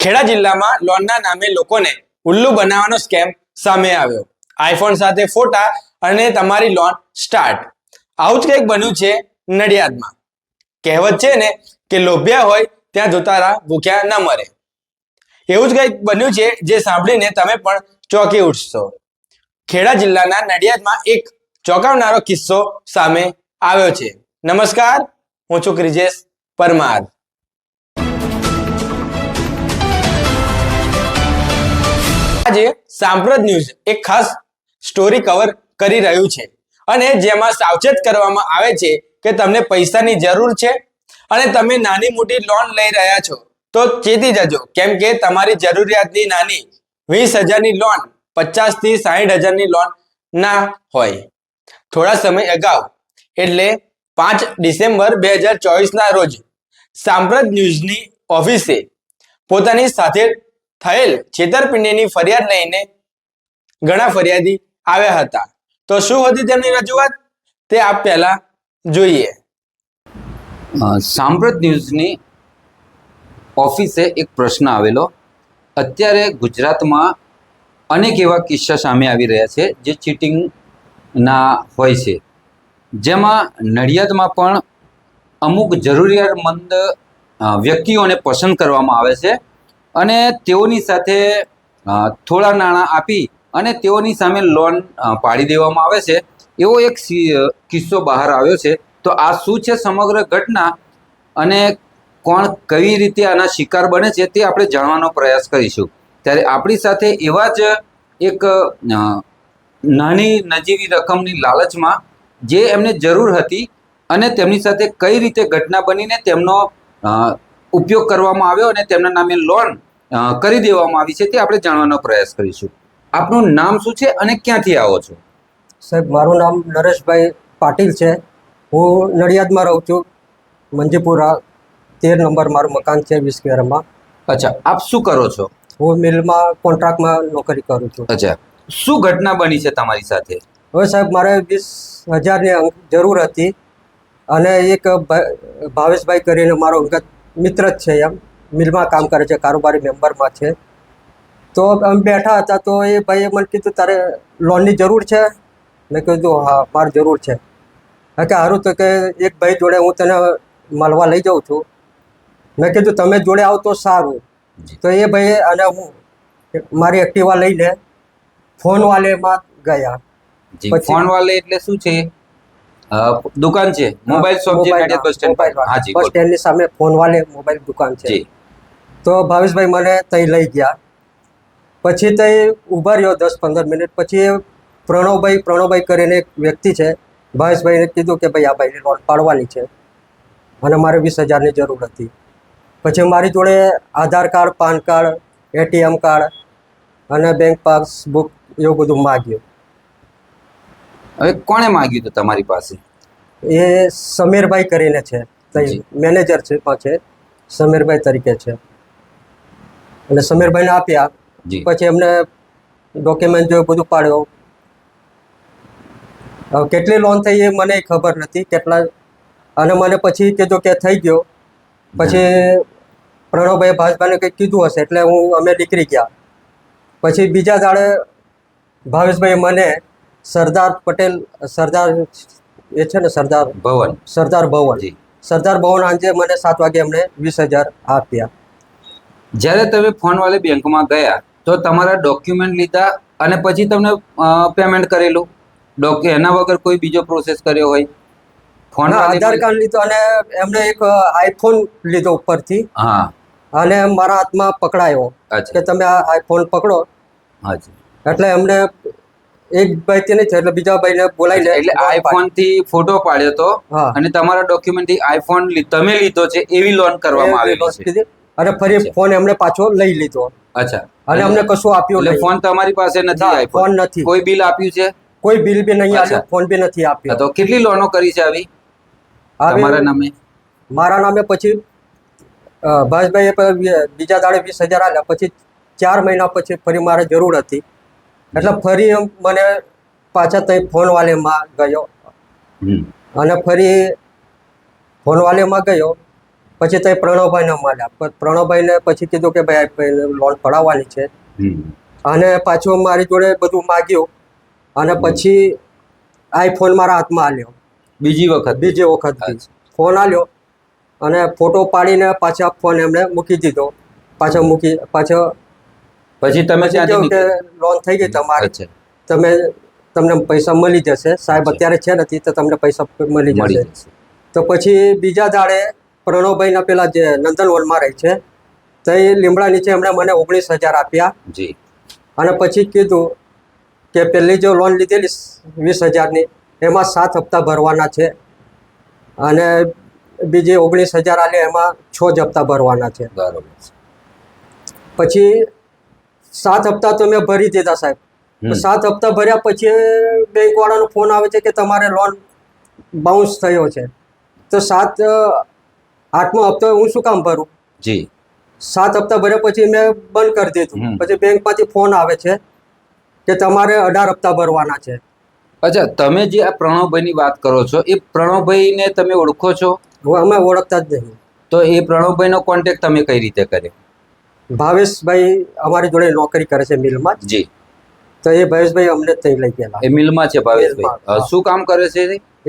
ખેડા જિલ્લામાં લોનના નામે લોકોને ઉલ્લુ બનાવવાનો સ્કેમ સામે આવ્યો. આઈફોન સાથે ફોટા અને તમારી લોન સ્ટાર્ટ આવું જ કંઈક બન્યું છે નડિયાદમાં. કહેવત છે ને કે લોભ્યા હોય ત્યાં જોતારા ભૂખ્યા ન મરે. એવું જ કંઈક બન્યું છે જે સાંભળીને તમે પણ ચોંકી ઉઠશો. ખેડા જિલ્લાના નડિયાદમાં એક ચોંકાવનારો કિસ્સો સામે આવ્યો છે. નમસ્કાર, હું છું ક્રિજેશ પરમાર. આજે સાંપ્રત ન્યૂઝ એક ખાસ સ્ટોરી કવર કરી રહ્યું છે. અને જેમાં સાવચેત કરવામાં આવે છે કે તમને પૈસાની જરૂર છે અને તમે નાની મોટી લોન લઈ રહ્યા છો, તો ચેતી જજો. કેમ કે તમારી જરૂરિયાતની નાની વીસ હજારની લોન પચાસથી સાહીઠ હજારની લોન ના હોય. થોડા સમય અગાઉ, એટલે પાંચ ડિસેમ્બર બે હજાર ચોવીસના રોજ સાંપ્રત ન્યૂઝની ઓફિસે પોતાની સાથે થયેલ છેતરપિંડીની ફરિયાદ લઈને ઘણા ફરિયાદી આવ્યા હતા. તો શું હતી તેમની રજૂઆત? તે આપ પહેલા જોઈએ. સાંપ્રત ન્યૂઝની ઓફિસે એક પ્રશ્ન આવેલો. અત્યારે ગુજરાતમાં અનેક એવા કિસ્સા સામે આવી રહ્યા છે જે ચીટિંગના હોય છે. જેમાં નડિયાદમાં પણ અમુક જરૂરિયાતમંદ વ્યક્તિઓને પસંદ કરવામાં આવે છે. અને તેઓની સાથે થોડા નાણાં આપી અને તેઓની સામે લોન પાડી દેવામાં આવે છે. એવો એક કિસ્સો બહાર આવ્યો છે. તો આ શું છે સમગ્ર ઘટના અને કોણ કઈ રીતે આના શિકાર બને છે તે આપણે જાણવાનો પ્રયાસ કરીશું. ત્યારે આપણી સાથે એવા જ એક નાની નજીવી રકમની લાલચમાં જે એમને જરૂર હતી અને તેમની સાથે કઈ રીતે ઘટના બનીને તેમનો ઉપયોગ કરવામાં આવ્યો અને તેમના નામે લોન કરી દેવામાં આવી છે તે આપણે જાણવાનો પ્રયાસ કરીશું. આપનું નામ શું છે અને ક્યાંથી આવો છો? સાહેબ મારું નામ નરેશભાઈ પાટીલ છે. હું નડિયાદમાં રહું છું. મંજીપુરા તેર નંબર મારું મકાન છે વીસ કેરમાં અચ્છા આપ શું કરો છો? હું મિલમાં કોન્ટ્રાક્ટમાં નોકરી કરું છું. અચ્છા શું ઘટના બની છે તમારી સાથે? હવે સાહેબ મારે વીસ હજારની જરૂર હતી અને એક ભાવેશભાઈ કરીને મારો અંગત મિત્ર જ છે એમ. મિલમાં કામ કરે છે કારોબારી મેમ્બરમાં છે. તો અમે બેઠા હતા તો એ ભાઈએ મને કીધું તારે લોનની જરૂર છે? મેં કીધું હા મારે જરૂર છે. કે સારું તો કે એક ભાઈ જોડે હું તને મળવા લઈ જાઉં છું. મેં કીધું તમે જોડે આવો તો સારું. તો એ ભાઈએ અને હું મારી એક્ટિવા લઈને ફોન વાલેમાં ગયા. ફોન વાલે એટલે શું છે? દુકાન છે મોબાઈલ શોપ જે મોબાઈલ, બસ સ્ટેન્ડ બસ. સ્ટેન્ડની સામે ફોન વાલે મોબાઈલ દુકાન છે. જી. તો ભાવેશભાઈ મને ત્યાં લઈ ગયા. પછી ત્યાં ઊભા રહ્યો દસ પંદર મિનિટ. પછી એ પ્રણવભાઈ પ્રણવભાઈ કરીને એક વ્યક્તિ છે ભાવેશભાઈને કીધું કે ભાઈ આ ભાઈને લોન પાડવાની છે. અને મારે વીસ હજારની જરૂર હતી. પછી મારી જોડે Aadhaar card PAN card ATM card અને બેંક પાસબુક એવું બધું માગ્યું. હવે કોણે માગ્યું હતું તમારી પાસે? એ સમીરભાઈ કરીને છે. મેનેજર છે પાસે સમીરભાઈ તરીકે છે. અને સમીરભાઈને આપ્યા. પછી એમને ડોક્યુમેન્ટ જોયું બધું પાડ્યો. હવે કેટલી લોન થઈ એ મને ખબર નથી કેટલા. અને મને પછી કીધું કે થઈ ગયો. પછી પ્રણવભાઈ ભાજભાઈને કંઈક કીધું હશે એટલે હું અમે નીકળી ગયા. પછી બીજા દાડે ભાવેશભાઈ મને સરદાર પટેલ સરદાર એ છે ને સરદાર ભવન. સરદાર ભવન. સરદાર ભવન આંજે મને સાત વાગે એમણે વીસ હજાર આપ્યા. જ્યારે તમે ફોન વાલે બેંકમાં ગયા તો તમારા ડોક્યુમેન્ટ લીધા અને પછી તમને પેમેન્ટ કરેલું. ડોક એના વગર કોઈ બીજો પ્રોસેસ કર્યો હોય. ફોન આધાર કાર્ડ લીધો અને એમણે એક આઈફોન લીધો ઉપરથી. હા. અને મારા હાથમાં પકડાયો કે તમે આ આઈફોન પકડો. એટલે એમને એક ભાઈ નહીં છે એટલે બીજા ભાઈને બોલાવીને એટલે આઈફોનથી ફોટો પાડ્યો તો હા. અને તમારા ડોક્યુમેન્ટથી આઈફોન તમે લીધો છે એવી લોન કરવામાં આવેલી છે. અને ફરી ફોન એમણે પાછો લઈ લીધો. અચ્છા. અને અમને કશું આપ્યું એટલે ફોન તમારી પાસે નથી ફોન નથી. કોઈ બિલ આપ્યું છે? કોઈ બિલ બી નહીં અચ્છા. ફોન બી નથી આપ્યો. તો કેટલી લોનો કરી છે આવી? તમારા નામે? મારા નામે પછી અ, ભાવેશભાઈએ બીજા દાડે વીસ હજાર આપ્યા. પછી ચાર મહિના પછી ફરી મારે જરૂર હતી. એટલે ફરી મને પાછા ત્યાં ફોન વાલેમાં ગયો અને ફરી ફોન વાલેમાં ગયો. પછી તે પ્રણવભાઈને મળ્યા પણ પ્રણવભાઈને પછી કીધું કે ભાઈ લોન પડાવવાની છે. અને પાછું મારી જોડે બધું માગ્યું. અને પછી આઈફોન મારા હાથમાં આલ્યો. બીજી વખત. બીજી વખત. ફોન આલ્યો. અને ફોટો પાડીને પાછા ફોન એમણે મૂકી દીધો. પાછો મૂકી પાછો પછી તમે કે લોન થઈ ગઈ તમારી. તમે તમને પૈસા મળી જશે. સાહેબ અત્યારે છે નથી તો તમને પૈસા મળી જશે. તો પછી બીજા દાડે પ્રણવભાઈના પેલા જે નંદનવનમાં રહે છે તો એ લીમડા નીચે એમણે મને ઓગણીસ હજાર આપ્યા. જી. અને પછી કીધું કે પહેલી જો લોન લીધેલી વીસ હજારની એમાં સાત હપ્તા ભરવાના છે. અને બીજી ઓગણીસ હજાર આલે એમાં છ જ હપ્તા ભરવાના છે. બરોબર. પછી સાત હપ્તા તો મેં ભરી દીધા સાહેબ. સાત હપ્તા ભર્યા પછી બેંક વાળાનો ફોન આવે છે કે તમારે લોન બાઉન્સ થયો છે. તો સાત આઠમો હપ્તો હું શું કામ ભરું? જી. સાત હપ્તા ભર્યા પછી મેં બંધ કરી દીધું. પછી બેંકમાંથી ફોન આવે છે કે તમારે અઢાર હપ્તા ભરવાના છે. અચ્છા તમે જે આ પ્રણવભાઈની વાત કરો છો એ પ્રણવભાઈને તમે ઓળખો છો? અમે ઓળખતા જ નહીં. તો એ પ્રણવભાઈનો કોન્ટેક્ટ તમે કઈ રીતે કર્યો? ભાવેશભાઈ અમારી જોડે નોકરી કરે છે મિલમાં. જ. જી તો એ ભાવેશભાઈ અમને ત્યાં લઈ ગયેલા. એ મિલમાં છે ભાવેશભાઈ. શું કામ કરે છે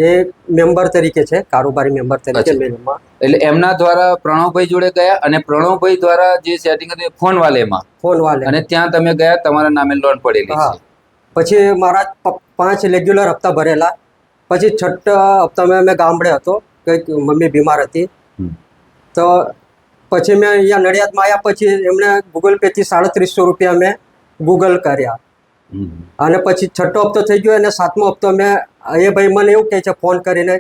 એ? મેમ્બર તરીકે છે કારોબારી મેમ્બર તરીકે મિલમાં. એટલે એમના દ્વારા પ્રણવભાઈ જોડે ગયા અને પ્રણવભાઈ દ્વારા જે સેટિંગ હતું ફોન વાલેમાં ફોન વાલે. અને ત્યાં તમે ગયા તમારા નામે લોન પડેલી છે. પછી મારા પાંચ રેગ્યુલર હપ્તા ભરેલા. પછી છઠ્ઠા હપ્તામાં મેં ગામડે હતો કંઈક મમ્મી બીમાર હતી. તો પછી મેં અહીંયા નડિયાદમાં આવ્યા પછી એમણે ગૂગલ પેથી સાડત્રીસો રૂપિયા મેં ગૂગલ કર્યા. અને પછી છઠ્ઠો હપ્તો થઈ ગયો અને સાતમો હપ્તો મેં એ ભાઈ મને એવું કહે છે ફોન કરીને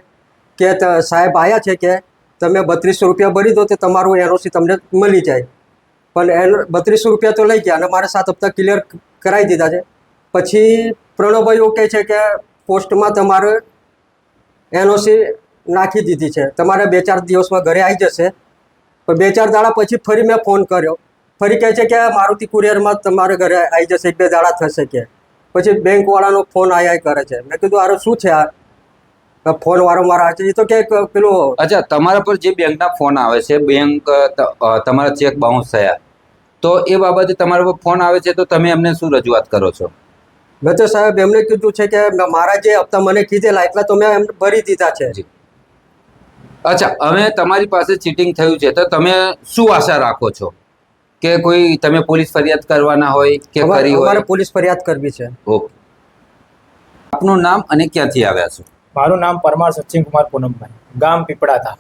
કે સાહેબ આવ્યા છે કે તમે બત્રીસો રૂપિયા ભરી દો તો તમારું એનઓસી તમને મળી જાય. પણ એનો, બત્રીસો રૂપિયા તો લઈ ગયા અને મારે સાત હપ્તા ક્લિયર કરાવી દીધા છે. પછી પ્રણવભાઈ એવું કહે છે કે પોસ્ટમાં તમારે એનઓસી નાખી દીધી છે. તમારે બે ચાર દિવસમાં ઘરે આવી જશે. પણ બે ચાર દાડા પછી ફરી મેં ફોન કર્યો. ફરી કહે છે કે મારુતિ કુરિયરમાં તમારે ઘરે આવી જશે એક બે દાડા થશે કે. પછી બેંકવાળાનો ફોન આયા કરે છે. મેં કીધું આરો શું છે આ? ફોન વારંવાર આવે છે એ તો કે પેલું અચ્છા તમારા પર જે બેંકના ફોન આવે છે બેંક તમારા ચેક બાઉન્સ થયા તો એ બાબતે તમારા પર ફોન આવે છે તો તમે એમને શું રજૂઆત કરો છો? મેં તો સાહેબ એમને કીધું છે કે મારા જે હપ્તા મને કીધેલા એટલા તો મેં એમને ભરી દીધા છે. અચ્છા હવે તમારી પાસે ચીટિંગ થયું છે તો તમે શું આશા રાખો છો? કે કોઈ તમે પોલીસ ફરિયાદ કરવાના હોય કે કરી હોય? અમારે પોલીસ ફરિયાદ કરવી છે. ઓકે. આપનું નામ અને ક્યાંથી આવ્યા છો? મારું નામ પરમાર સચિન કુમાર પૂનમભાઈ ગામ પીપળાતા.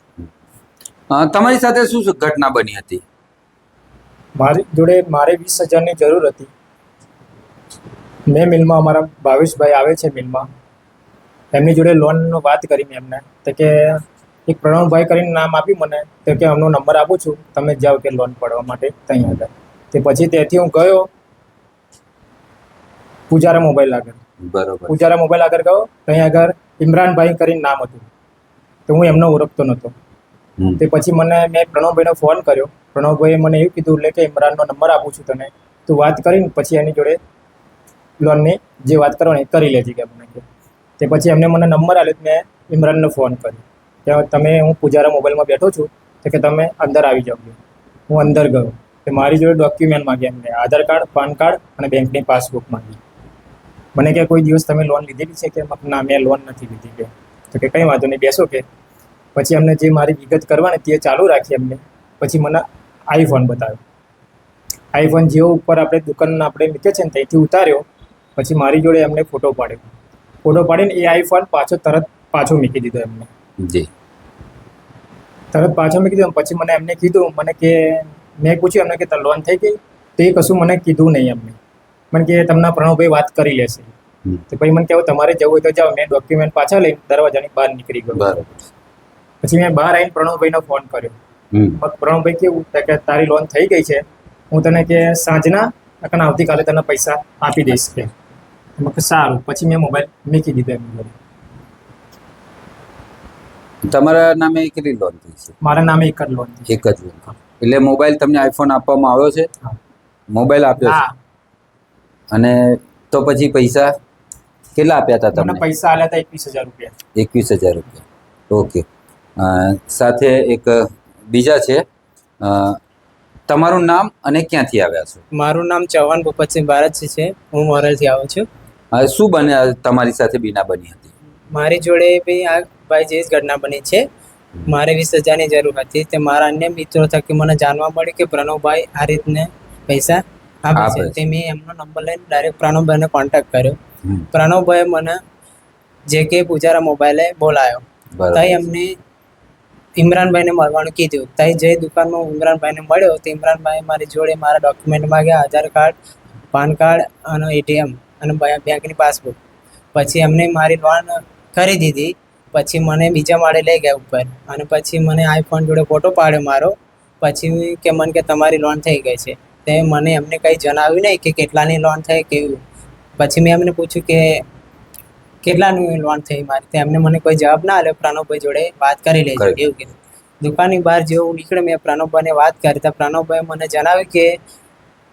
તમારી સાથે શું શું ઘટના બની હતી? મારી જોડે મારે વીસ હજારની જરૂર હતી. મેં મિલમાં અમારા ભાવેશભાઈ આવે છે મિલમાં. એમની જોડે લોનનો વાત કરી મેં એમને. તો કે એક પ્રણવભાઈ કરીને નામ આપ્યું મને તો કે એમનો નંબર આપું છું તમે જાઓ કે લોન પડવા માટે ત્યાં આગળ. તે પછી ત્યાંથી હું ગયો પૂજારા મોબાઈલ આગળ. બરોબર. પૂજારા મોબાઈલ આગળ ગયો ત્યાં આગળ ઇમરાનભાઈ કરીને નામ હતું. તો હું એમનો ઓળખતો નહોતો. તે પછી મને મેં પ્રણવભાઈનો ફોન કર્યો. પ્રણવભાઈએ મને એવું કીધું એટલે કે ઇમરાનનો નંબર આપું છું તને. તું વાત કરીને પછી એની જોડે લોનની જે વાત કરવાની કરી લેજે કે મને. તે પછી એમને મને નંબર આપ્યો મેં ઇમરાનને ફોન કર્યો. કે તમે હું પૂજારા મોબાઈલમાં બેઠો છું, તો કે તમે અંદર આવી જાઓ. હું અંદર ગયો. કે મારી જોડે ડોક્યુમેન્ટ માગ્યા એમને. આધાર કાર્ડ, પાન કાર્ડ અને બેંકની પાસબુક માંગી. મને કે કોઈ દિવસ તમે લોન લીધેલી છે કે? ના, મેં લોન નથી લીધી કે તો કે કંઈ વાંધો નહીં, બેસો કે. પછી અમને જે મારી વિગત કરવાની તે ચાલુ રાખી અમને પછી મને આઈફોન બતાવ્યો. આઈફોન જેવો ઉપર આપણે દુકાન આપણે મૂકે છે ને ત્યાંથી ઉતાર્યો. પછી મારી જોડે એમને ફોટો પાડ્યો. ફોટો પાડીને એ આઈફોન પાછો તરત પાછો મૂકી દીધો એમને. જી. તરત પાછો મેં કીધું પછી મને એમને કીધું મને કે મેં પૂછ્યું એમને કે તાર લોન થઈ ગઈ? તો કશું મને કીધું નહીં એમને. મને કે તમને પ્રણવભાઈ વાત કરી લેશે. તો પછી મને કહેવું તમારે જવું હોય તો જાઓ. મેં ડોક્યુમેન્ટ પાછા લઈને દરવાજાની બહાર નીકળી ગયો. પછી મેં બહાર આવીને પ્રણવભાઈનો ફોન કર્યો. પ્રણવભાઈ કેવું? કે તારી લોન થઈ ગઈ છે. હું તને કે સાંજના નકર આવતીકાલે તને પૈસા આપી દઈશ. કે. સારું. પછી મેં મોબાઈલ મૂકી દીધો જોડે તમારા નામે કેટલી લોન થઈ છે? મારા નામે એક જ લોન એક જ લોન એટલે મોબાઈલ તમને આઈફોન આપવામાં આવ્યો છે? મોબાઈલ આપ્યો છે? અને તો પછી પૈસા કેટલા આપ્યા હતા તમને? પૈસા આપ્યા હતા એકવીસ હજાર રૂપિયા. એકવીસ હજાર રૂપિયા. ઓકે. સાથે એક બીજા છે. તમારું નામ અને ક્યાંથી આવ્યા છો? મારું નામ ચૌહાણ ભૂપતસિંહ ભારતસિંહ છે. હું મોરલથી આવું છું. શું બને તમારી સાથે બીના બની હતી? મારી જોડે બી આ ભાઈ જે જ ઘટના બની છે મારે વીસ હજારની જરૂર હતી. તે મારા અન્ય મિત્રો થકી મને જાણવા મળ્યું કે પ્રણવભાઈ આ રીતને પૈસા આપે છે. તે મેં એમનો નંબર લઈને ડાયરેક્ટ પ્રણવભાઈને કોન્ટેક્ટ કર્યો. પ્રણવભાઈ પ્રણવભાઈએ મને જે કે પૂજારા મોબાઈલે બોલાયો. તઈ એમને ઇમરાનભાઈને મળવાનું કીધું. તઈ જે દુકાનમાં હું ઇમરાનભાઈને મળ્યો તો ઇમરાનભાઈ મારી જોડે મારા ડોક્યુમેન્ટ માગ્યા આધાર કાર્ડ પાન કાર્ડ અને એટીએમ અને બેંકની પાસબુક પછી એમને મારી લોન કરી દીધી. પછી મને બીજા માળે લઈ ગયા ઉપર. અને પછી મને આઈફોન જોડે ફોટો પાડ્યો મારો. પછી કે મને કે તમારી લોન થઈ ગઈ છે. તે મને એમને કંઈ જણાવ્યું નહીં કે કેટલાની લોન થઈ કેવું. પછી મેં એમને પૂછ્યું કે કેટલાનું લોન થઈ મારી. તો એમને મને કોઈ જવાબ ના આપ્યો. પ્રણવભાઈ જોડે વાત કરી લેજો. એવું કીધું. દુકાનની બહાર જેવું નીકળ્યો મેં પ્રણવભાઈને વાત કરી. તો પ્રણવભાઈ મને જણાવ્યું કે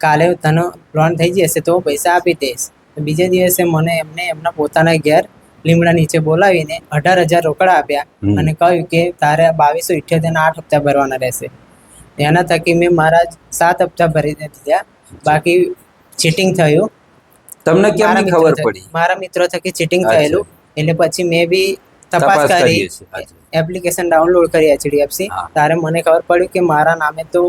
કાલે તને લોન થઈ જશે તો પૈસા આપી દઈશ. બીજે દિવસે મને એમને એમના પોતાના ઘેર લીમડા નીચે બોલાવીને અઢાર હજાર રોકડા આપ્યા અને કહ્યું કે તારે બાવીસો ઇઠ્યોતેરના આઠ હપ્તા ભરવાના રહેશે. એના થકી મેં મારા સાત હપ્તા ભરી દીધા. બાકી ચીટિંગ થયું. તમને મિત્રો ખબર પડી? મારા મિત્રો થકી ચીટિંગ થયેલું. એટલે પછી મેં બી તપાસ કરી. એપ્લિકેશન ડાઉનલોડ કરી એચડીએફસી. તારે મને ખબર પડી કે મારા નામે તો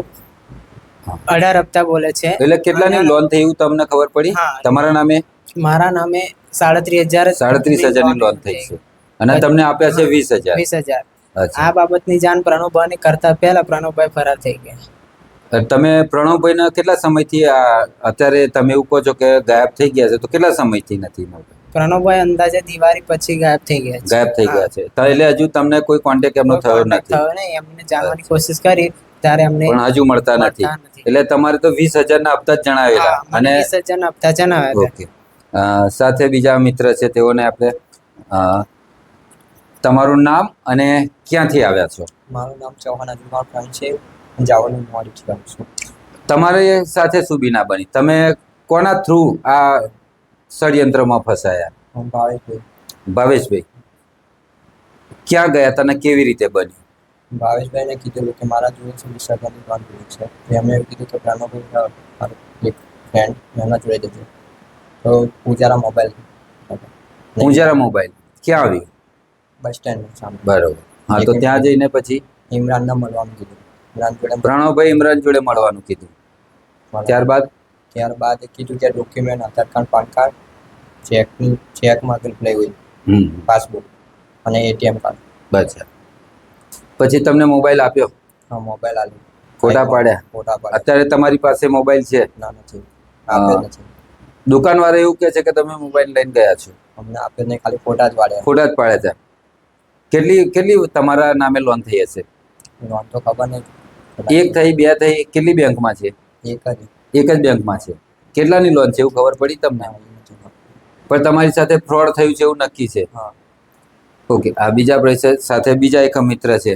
અઢાર હપ્તા બોલે છે. એટલે કેટલાની લોન થઈ એવું તમને ખબર પડી? તમારા નામે? મારા નામે સાડત્રીસ હજાર સાડત્રીસ હજારની લોન થઈ છે. અને તમને આપ્યા છે વીસ હજાર. વીસ હજાર. આ બાબતની જાણ પ્રણવભાઈને કરતા પહેલા પ્રણવભાઈ ફરાર થઈ ગયા. તમે પ્રણવભાઈના કેટલા સમયથી અત્યારે તમે એવું કહો છો કે ગાયબ થઈ ગયા છે તો કેટલા સમયથી નથી પ્રણવભાઈ અંદાજે દિવાળી પછી ગાયબ થઈ ગયા છે. ગાયબ થઈ ગયા છે. તો એટલે હજુ તમને કોઈ કોન્ટેક્ટ એમનો થયો નથી. થયો નહીં. એમને જાણવાની કોશિશ કરી ત્યારે અમને પણ હજુ મળતા નથી. એટલે તમારે તો વીસ હજારના હપ્તા જ જણાવેલા. અને વીસ હજારના હપ્તા અ, સાથે બીજા મિત્ર છે તેઓને આપણે તમારું નામ અને ક્યાંથી આવ્યા છો? મારું નામ ચૌહાણ પ્રાણ છે હું મોડીથી આવું છું. તમારી સાથે શું બીના બની? તમે કોના થ્રુ આ ષડયંત્રમાં ફસાયા? ભાવેશભાઈ. ભાવેશભાઈ ક્યાં ગયા તને કેવી રીતે બન્યું? ભાવેશભાઈને કીધેલું કે મારા જોડે છે જોઈએ છે. તો એમને એવું કીધું કે પ્રાણભાઈ મારો એક ફ્રેન્ડ એમના જોડે જજો. તો પૂજારા મોબાઈલ. પૂજારા મોબાઈલ. ક્યાં આવ્યું બસ સ્ટેન્ડ સામે. બરોબર. હા તો ત્યાં જઈને પછી? ઇમરાનને મળવાનું કીધું. ઇમરાન જોડે પ્રણવભાઈ ઇમરાન જોડે મળવાનું કીધું. ત્યારબાદ? ત્યારબાદ કીધું કે document Aadhaar card PAN card ચેકની cheque માંગેલ લઈ હોય. હમ. પાસબુક અને એટીએમ કાર્ડ. બસ. પછી તમને મોબાઈલ આપ્યો? હા મોબાઈલ આપ્યો. ફોટા પાડ્યા? ફોટા પાડ્યા. અત્યારે તમારી પાસે મોબાઈલ છે? ના નથી. આપેલ નથી. દુકાનવાળા એવું કહે છે કે તમે મોબાઈલ લઈને ગયા છો. અમને આપેલ નહીં ખાલી ફોટા જ પાડ્યા. ફોટા જ પાડ્યા હતા કેટલી કેટલી તમારા નામે લોન થઈ હશે? લોન તો ખબર નહીં. એક થઈ બે થઈ કેટલી બેંકમાં છે? એક જ. એક જ બેંકમાં છે. કેટલાની લોન છે એવું ખબર પડી તમને. પણ તમારી સાથે ફ્રોડ થયું છે એવું નક્કી છે. ઓકે આ બીજા પૈસા સાથે બીજા એક મિત્ર છે.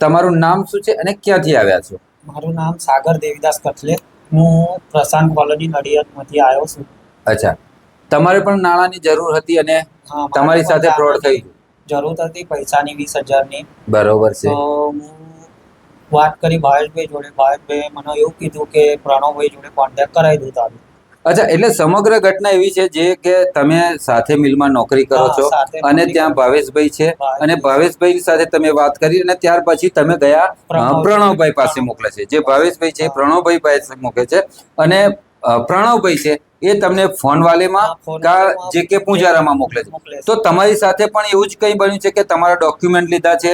તમારું નામ શું છે અને ક્યાંથી આવ્યા છો? મારું નામ સાગર દેવીદાસ કથલે હું પ્રશાંત કોલોની નડિયાદમાંથી આવ્યો છું. અચ્છા. તમારે પણ નાણાંની જરૂર હતી અને હા, મારે તમારી સાથે ફ્રોડ થઈ જરૂર હતી પૈસાની વીસ હજારની. બરોબર છે. તો હું વાત કરી ભાવેશભાઈ જોડે. ભાવેશભાઈએ મને એવું કીધું કે પ્રણવભાઈ જોડે કોન્ટેક્ટ કરાવી દઉં તારું. અચ્છા એટલે સમગ્ર ઘટના એવી છે જે કે તમે સાથે મિલમાં નોકરી કરો છો અને ત્યાં ભાવેશભાઈ છે અને ભાવેશભાઈ સાથે તમે વાત કરી અને ત્યાર પછી તમે ગયા પ્રણવભાઈ. પાસે મોકલે છે. જે ભાવેશભાઈ છે પ્રણવભાઈ પાસે મોકલે છે અને પ્રણવભાઈ છે એ તમને ફોન વાલેમાં કા જે કે પૂંજારામાં મોકલે છે. તો તમારી સાથે પણ એવું જ કંઈ બન્યું છે કે તમારા ડોક્યુમેન્ટ લીધા છે?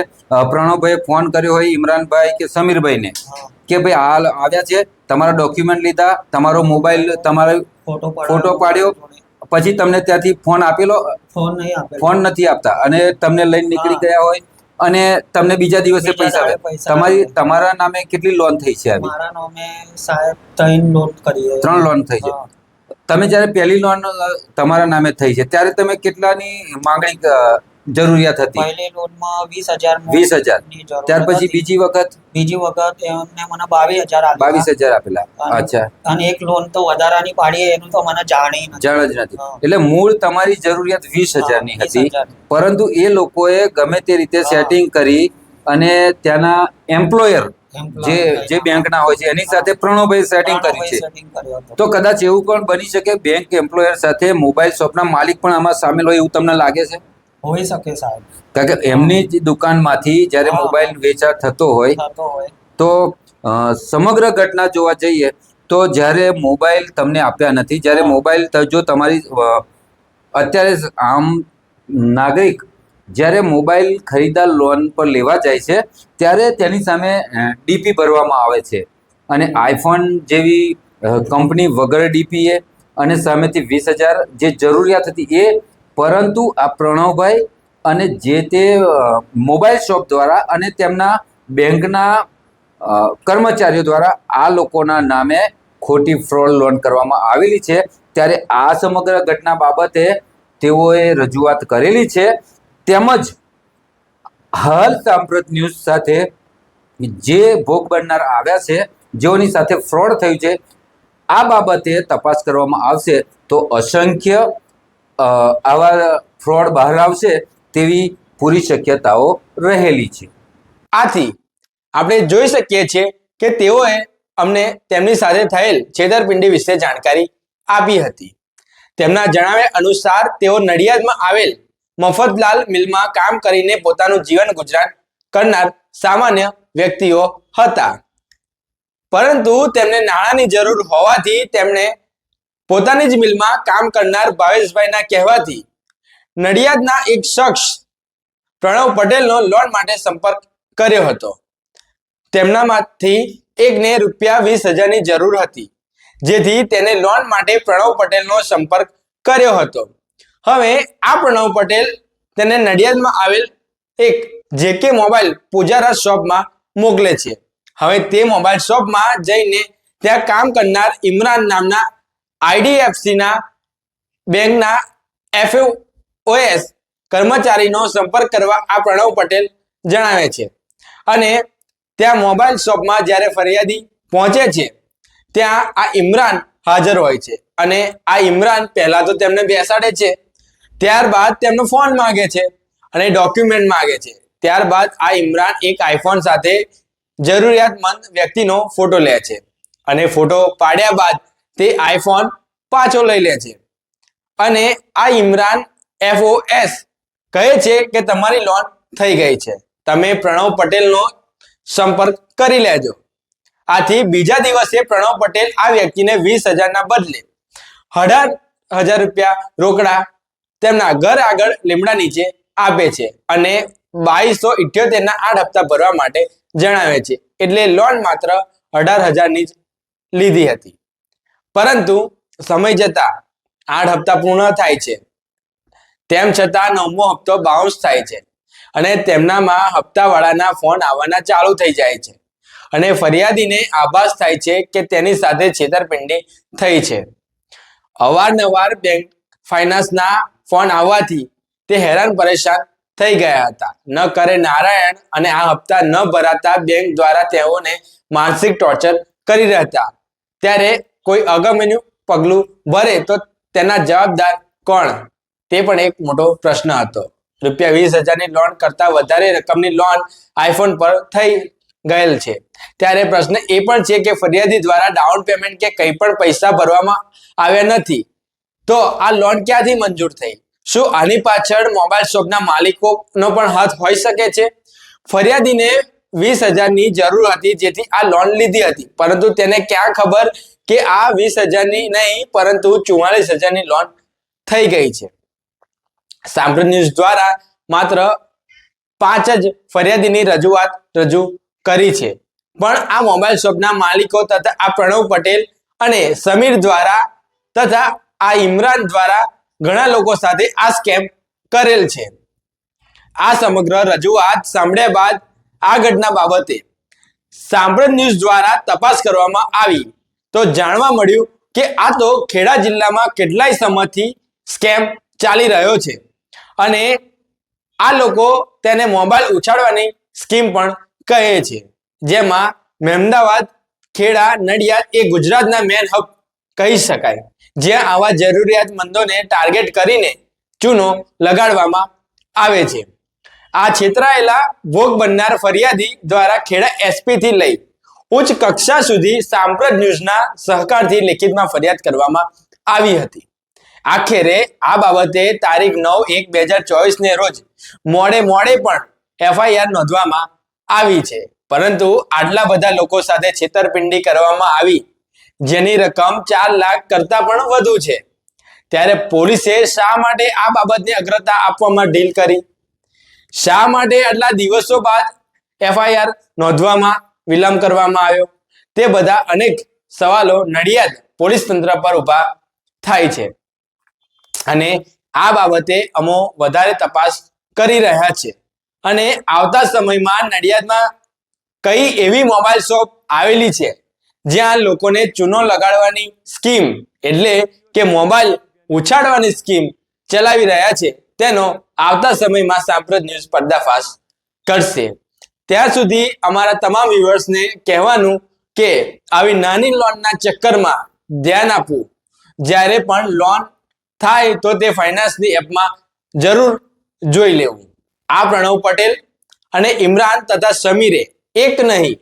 પ્રણવભાઈએ ફોન કર્યો હોય ઇમરાનભાઈ કે સમીરભાઈને? કે ભાઈ હાલ આવ્યા છે તમારા ડોક્યુમેન્ટ લીધા તમારો મોબાઈલ તમારો ફોટો પાડ્યો. પછી તમને ત્યાંથી ફોન આપેલો? ફોન નહીં ફોન નથી આપતા. અને તમને લઈને નીકળી ગયા હોય? અને તમને બીજા દિવસે પૈસા તમારી તમારા નામે કેટલી લોન થઈ છે આવી? મારા નામે સાહેબ ત્રણ લોન કરી ત્રણ લોન થઈ છે. તમે જ્યારે પહેલી લોન તમારા નામે થઈ છે ત્યારે તમે કેટલાની માંગણી જરૂરિયાત હતી. પહેલી લોનમાં વીસ હજાર વીસ હજાર. ત્યાર પછી બીજી વખત? બીજી વખત એમને મને બાવીસ હજાર બાવીસ હજાર આપેલા. અચ્છા. અને એક લોન તો વધારાની પાડી એનું તો મને જાણી નથી. જાણ જ નથી. એટલે મૂળ તમારી જરૂરિયાત વીસ હજારની હતી. પરંતુ એ લોકોએ ગમે તે રીતે સેટિંગ કરી અને ત્યાંના એમ્પ્લોયર જે જે બેંકના હોય છે એની સાથે પ્રણવભાઈ સેટિંગ કરી છે. તો કદાચ એવું પણ બની શકે બેંક એમ્પ્લોયર સાથે મોબાઈલ શોપના માલિક પણ આમાં સામેલ હોય એવું તમને લાગે છે? હોઈ શકે સાહેબ. કારણ કે એમની જ દુકાનમાંથી જ્યારે મોબાઈલ વેચાણ થતો હોય થતો હોય. તો સમગ્ર ઘટના જોવા જઈએ તો જ્યારે મોબાઈલ તમને આપ્યા નથી જ્યારે મોબાઈલ જો તમારી અત્યારે આમ નાગરિક જ્યારે મોબાઈલ ખરીદા લોન પર લેવા જાય છે ત્યારે તેની સામે ડીપી ભરવામાં આવે છે. અને આઈફોન જેવી કંપની વગર ડીપીએ અને સામેથી વીસ હજાર જે જરૂરિયાત હતી એ પરંતુ આ પ્રણવભાઈ અને જે તે મોબાઈલ શોપ દ્વારા અને તેમના બેંકના કર્મચારીઓ દ્વારા આ લોકોના નામે ખોટી ફ્રોડ લોન કરવામાં આવેલી છે. ત્યારે આ સમગ્ર ઘટના બાબતે તેઓએ રજૂઆત કરેલી છે. તેમજ હાલ સાંપ્રત ન્યૂઝ સાથે જે ભોગ બનનાર આવ્યા છે, જેઓની સાથે ફ્રોડ થયું છે, આ બાબતે તપાસ કરવામાં આવશે. તો અસંખ્ય આવા ફ્રોડ બહાર આવશે તેવી પૂરી શક્યતાઓ રહેલી છે. આથી આપણે જોઈ શકીએ છીએ કે તેઓએ અમને તેમની સાથે થયેલ છેતરપિંડી વિશે જાણકારી આપી હતી. તેમના જણાવ્યા અનુસાર તેઓ નડિયાદમાં આવેલ મફતલાલ મિલમાં કામ કરીને પોતાનું જીવન ગુજરાન કરનાર સામાન્ય વ્યક્તિઓ હતા. પરંતુ તેમને નાણાંની જરૂર હોવાથી તેમણે પોતાની જ મિલમાં કામ કરનાર ભાવેશભાઈના કહેવાથી નડિયાદના એક શખ્સ પ્રણવ પટેલનો લોન માટે સંપર્ક કર્યો હતો. તેમનામાંથી એકને રૂપિયા વીસ હજારની જરૂર હતી, જેથી તેને લોન માટે પ્રણવ પટેલનો સંપર્ક કર્યો હતો. હવે આ પ્રણવ પટેલ તેને નડિયાદમાં આવેલ એક જેકે મોબાઈલ પૂજારા શોપમાં મોકલે છે. હવે તે મોબાઈલ શોપમાં જઈને ત્યાં કામ કરનાર ઇમરાન નામના આઈડીએફસીના બેંકના એફઓએસ કર્મચારીનો સંપર્ક કરવા આ પ્રણવ પટેલ જણાવે છે. અને ત્યાં મોબાઈલ શોપમાં જ્યારે ફરિયાદી પહોંચે છે, ત્યાં આ ઇમરાન હાજર હોય છે. અને આ ઇમરાન પહેલા તો તેમને બેસાડે છે, ત્યારબાદ તેમનો ફોન માંગે છે અને ડોક્યુમેન્ટ માંગે છે. ત્યારબાદ આ ઇમરાન એક આઈફોન સાથે જરૂરિયાતમંદ વ્યક્તિનો ફોટો લે છે. અને ફોટો પાડ્યા બાદ તે આઈફોન પાછો લઈ લે છે. અને આ ઇમરાન એફઓએસ કહે છે કે તમારી લોન થઈ ગઈ છે. તમે પ્રણવ પટેલનો સંપર્ક કરી લેજો. આથી બીજા દિવસે પ્રણવ પટેલ આ વ્યક્તિને વીસ હજારના બદલે અઢાર હજાર રૂપિયા રોકડા તેમના ઘર આગળ લીમડા નીચે આપે છે અને બાવીસો ઇઠ્યોતેરના આઠ હપ્તા ભરવા માટે જણાવે છે. એટલે લોન માત્ર અઢાર હજારની જ લીધી હતી. પરંતુ સમય જતા આઠ હપ્તા પૂર્ણ થાય છે. તેમ છતાં નવમો હપ્તો બાઉન્સ થાય છે અને તેમનામાં હપ્તાવાળાના ફોન આવવાના ચાલુ થઈ જાય છે અને ફરિયાદીને આભાસ થાય છે કે તેની સાથે છેતરપિંડી થઈ છે. અવારનવાર બેંક ફાઇનાન્સના ફોન આવવાથી તે હેરાન પરેશાન થઈ ગયા હતા. ન કરે નારાયણ અને આ હપ્તા ન ભરાતા બેંક દ્વારા તેઓને માનસિક ટોર્ચર કરી રહ્યા હતા. ત્યારે કોઈ અગમ્યનું પગલું ભરે તો તેના જવાબદાર કોણ? તે પણ એક મોટો પ્રશ્ન હતો. રૂપિયા વીસ હજારની લોન કરતા વધારે રકમની લોન આઈફોન પર થઈ ગયેલ છે. ત્યારે પ્રશ્ન એ પણ છે કે ફરિયાદી દ્વારા ડાઉન પેમેન્ટ કે કંઈ પણ પૈસા ભરવામાં આવ્યા નથી. તો આ લોન ક્યાંથી મંજૂર થઈ? શું આની પાછળ મોબાઈલ શોપના માલિકોનો પણ હાથ હોઈ શકે છે? ફરિયાદીને વીસ હજારની જરૂર હતી જેથી આ લોન લીધી હતી. પરંતુ તેને ક્યાં ખબર કે આ વીસ હજારની નહીં, પરંતુ ચુમ્માલીસ હજારની લોન થઈ ગઈ છે. સાંભળ ન્યૂઝ દ્વારા માત્ર પાંચ જ ફરિયાદીની રજૂઆત રજૂ કરી છે. પણ આ મોબાઈલ શોપના માલિકો તથા આ પ્રણવ પટેલ અને સમીર દ્વારા તથા આ ઇમરાન દ્વારા ઘણા લોકો સાથે આ સ્કેમ કરેલ છે. આ સમગ્ર રજૂઆત સાંભળ્યા બાદ આ ઘટના બાબતે સાંભળ ન્યૂઝ દ્વારા તપાસ કરવામાં આવી. તો જાણવા મળ્યું કે આ તો ખેડા જિલ્લામાં કેટલાય સમયથી સ્કેમ ચાલી રહ્યો છે. અને આ લોકો તેને મોબાઈલ ઉછાળવાની સ્કીમ પણ કહે છે. જેમાં મહેમદાવાદ, ખેડા, નડિયાદ એ ગુજરાતના મેન હબ કહી શકાય. જ્યાં આવા જરૂરિયાતમંદોને ટાર્ગેટ કરીને ચૂનો લગાડવામાં આવે છે. આ છેતરાયેલા ભોગ બનનાર ફરિયાદી દ્વારા ખેડા એસપી થી લઈ ઉચ્ચ કક્ષા સુધી સાંપ્રત ન્યૂઝના સહકારથી લેખિતમાં ફરિયાદ કરવામાં આવી હતી. આખરે આ બાબતે તારીખ નવ એક બે હજાર ચોવીસને રોજ મોડે મોડે પણ એફઆઈઆર નોંધવામાં આવી છે. પરંતુ આટલા બધા લોકો સાથે છેતરપિંડી કરવામાં આવી, જેની રકમ ચાર લાખ કરતા પણ વધુ છે. ત્યારે પોલીસે શા માટે આ બાબતને અગ્રતા આપવામાં ઢીલ કરી? શા માટે આટલા દિવસો બાદ એફઆઈઆર નોંધવામાં વિલંબ કરવામાં આવ્યો. તે બધા અનેક સવાલો નડિયાદ પોલીસ તંત્ર પર ઊભા થાય છે. અને આ બાબતે અમો વધારે તપાસ કરી રહ્યા છે. અને આવતા સમયમાં નડિયાદમાં કઈ એવી મોબાઈલ શોપ આવેલી છે, જ્યાં લોકોને ચૂનો લગાડવાની સ્કીમ એટલે કે મોબાઈલ ઉછાળવાની સ્કીમ ચલાવી રહ્યા છે, તેનો આવતા સમયમાં સાંપ્રત ન્યૂઝ પર્દાફાશ કરશે. ત્યાં સુધી અમારા તમામ વ્યુઅર્સને કહેવાનું કે આવી નાની લોનના ચક્કરમાં ધ્યાન આપવું. જ્યારે પણ લોન થાય તો તે ફાઇનાન્સની એપમાં જરૂર જોઈ લેવું. આ પ્રણવ પટેલ અને ઇમરાન તથા સમીરે એક નહીં,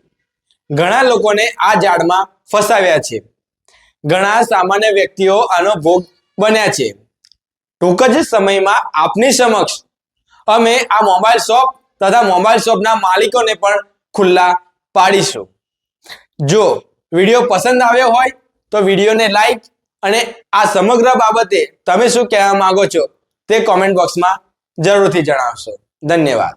ઘણા લોકોને આ જાળમાં ફસાવ્યા છે. ઘણા સામાન્ય વ્યક્તિઓ આનો ભોગ બન્યા છે. ટૂંક જ સમયમાં આપની સમક્ષ અમે આ મોબાઈલ શોપ તથા મોબાઈલ શોપના માલિકોને પણ ખુલ્લા પાડીશું. જો વીડિયો પસંદ આવ્યો હોય તો વિડીયોને લાઈક અને આ સમગ્ર બાબતે તમે શું કહેવા માંગો છો તે કોમેન્ટ બોક્સમાં જરૂરથી જણાવશો. ધન્યવાદ.